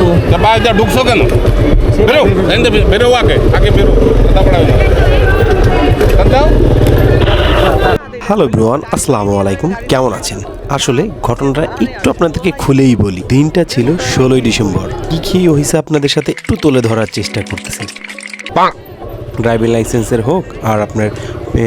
তো। ঢুকছো কেন? বেরো বেরো আগে আগে বেরো তারপরে যাও হ্যালো ব্রোয়ান আসসালামু আলাইকুম কেমন আছেন? আসলে ঘটনাটা একটু আপনাদেরকে খুলেই বলি। দিনটা ছিল ষোলোই ডিসেম্বর। কি কি হয়েছে আপনাদের সাথে একটু তুলে ধরার চেষ্টা করতেছি। ড্রাইভিং লাইসেন্সের হোক আর আপনার এ,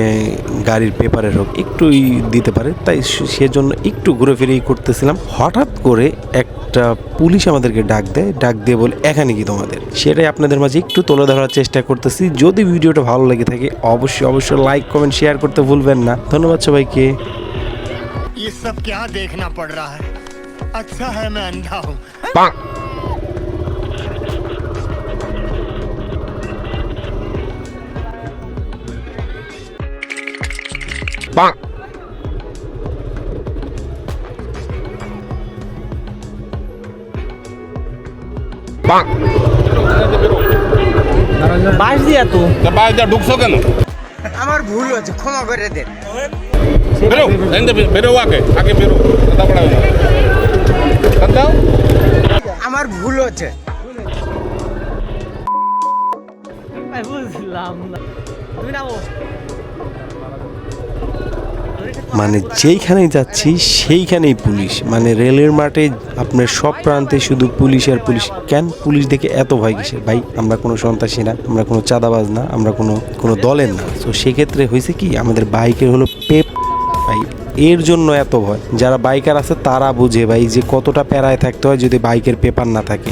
গাড়ির পেপারের হোক একটুই দিতে পারে তাই সে- সেজন্য একটু ঘুরে ফিরেই করতেছিলাম হঠাৎ করে একটা পুলিশ আমাদেরকে ডাক দেয় ডাক দিয়ে বলে এখানে কি তোমাদের সেটাই আপনাদের মাঝে একটু তুলে ধরার চেষ্টা করতেছি যদি ভিডিওটা ভালো লেগে থাকে অবশ্যই অবশ্যই লাইক কমেন্ট শেয়ার করতে ভুলবেন না ধন্যবাদ সবাইকে ये सब क्या देखना पड़ रहा है अच्छा है मैं अंधा हूँ বাস দিয়া তো। তা বাইরে যা ঢুকছো কেন? আমার ভুল হচ্ছে ক্ষমা করে দেন। বেরো বেরো আগে আগে বেরো যাও আমার ভুল হচ্ছে বুঝলাম না। তুমি নামো। মানে যেইখানেই যাচ্ছি, সেইখানেই পুলিশ। মানে রেলের মাঠে আপনার সব প্রান্তে শুধু পুলিশ আর পুলিশ। কেন পুলিশ দেখে এত ভয় কিসের? ভাই, আমরা কোনো সন্ত্রাসী না, আমরা কোনো চাঁদাবাজ না, আমরা কোনো কোনো দলের না। তো সেক্ষেত্রে হয়েছে কি, আমাদের বাইকের হলো পেপ ভাই, এর জন্য এত ভয়। যারা বাইকার আছে তারা বুঝে ভাই যে কতটা প্যারায় থাকতে হয় যদি বাইকের পেপার না থাকে।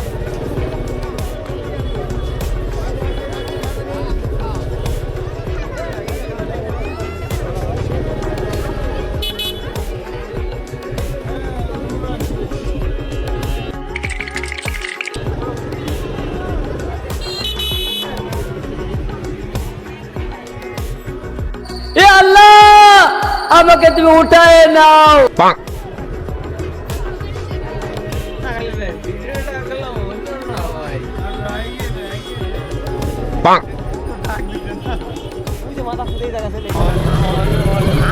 এ আল্লাহ আমাকে তুমি উঠায় নাও।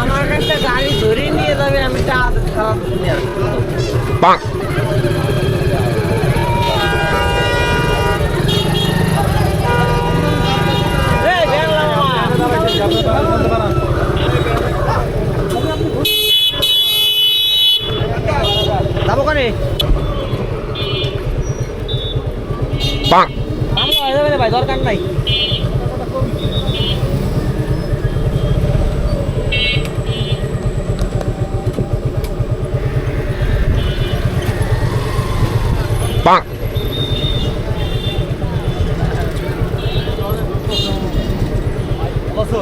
আমার কাছে গাড়ি ধরে নিয়ে যাবে আমি টাকা খারাপ নিয়ে আসব। এই, গেলাম আমার। যাব কানে মামলা হয়ে যাবে রে ভাই দরকার নাই বসো